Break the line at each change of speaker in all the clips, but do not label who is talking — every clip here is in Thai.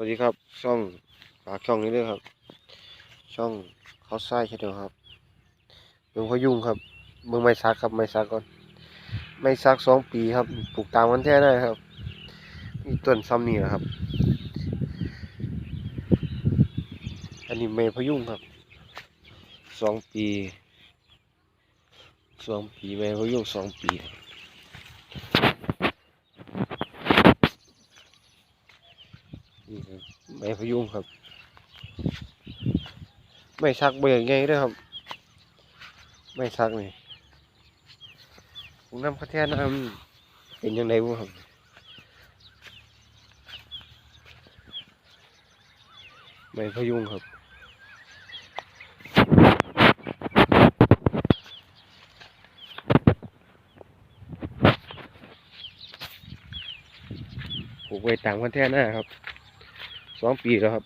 วัสดีครับ ช่องฝากช่องนี้ด้วยครับ ช่องเขาไส้ชาแนลครับเมืองพยุงครับเมืองไม้ซักครับไม้ซักก่อนไม้ซักสองปีครับปลูกตามกันแท้ได้ครับมีต้นซ้ำนี่นะครับ อันนี้ไม้พยุงครับสองปีสองปีไม้พยุงสองปี นี่ครับไม้พยุงครับ ไม่ชักเบื่อไงด้วยครับ ไม่ชักนี่ผมน้ำข้าแท้น้ำเป็นยังไงบ้างครับไม้พยุงครับปลูกไว้ต่างกันแท้หน้าครับ สองปีแล้วครับ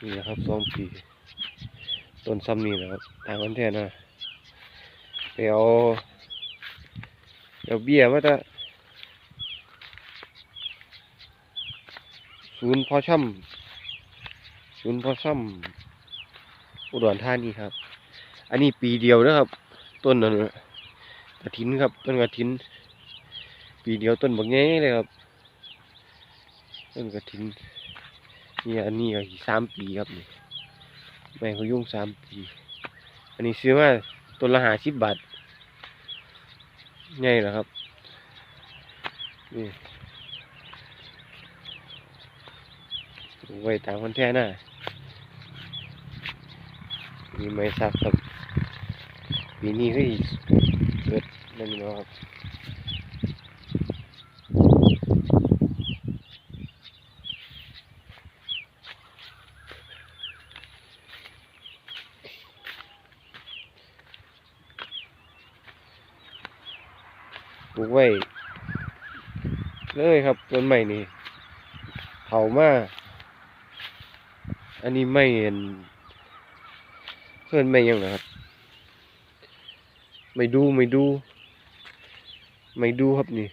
นี่นะครับสองปี ต้นซ้ำนี่นะครับต่างกันแท้หน้าไปเอาเดี๋ยวเบี้ยว่าจะศูนย์พอช่ำศูนย์พอช่ำอุดรธานีครับ อันนี้ปีเดียวนะครับ ต้นนั้นกระถินครับ ต้นกระถิน ปีเดียวต้นบักแง่เลยครับ ต้นกระถินนี่อันนี้ก็สามปีครับนี่แม่เขายุ่งสามปี อันนี้ซื้อมาต้นละหาสิบบาทง่ายเหรอครับ นี่ไว้ตามคนแท้น้ามีไม้สักครับปีนี้เฮ้ยเกิดนั่นนี่เนาะครับ ปลูกไว้เลยครับต้นใหม่นี่เผามาอันนี้ไม่เห็นเพื่อนไม่ยังนะครับ ไม่ดูไม่ดู ไม่ดูครับนี่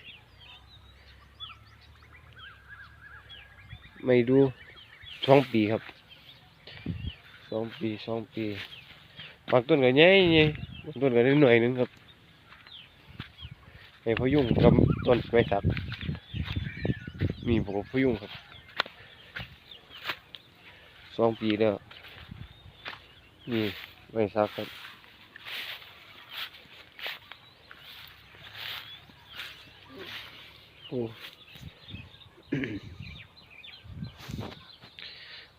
ไม่ดูสองปีครับสองปีสองปีบางต้นก็ใหญ่ใหญ่บางต้นก็ได้หน่อยหนึงครับ ไม้พยุงกับต้นไม้สัก มีผมพยุงครับสองปีแล้วนี่ไม้สักครับโอ้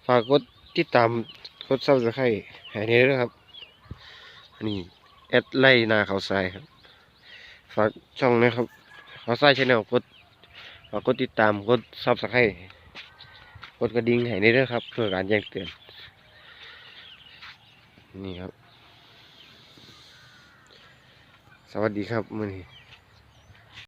ฝากกดติดตามกดซับสไครต์ให้นี้ด้วยครับนนี้แอดไล่นาเขาทรายครับ ฝากช่องนะครับขอใส่ชแนลกดฝากกดติดตามกดซับสไครต์กดกระดิ่งให้ในเด้อครับ เพื่อการแจ้งเตือน นี่ครับ สวัสดีครับมื่อนี้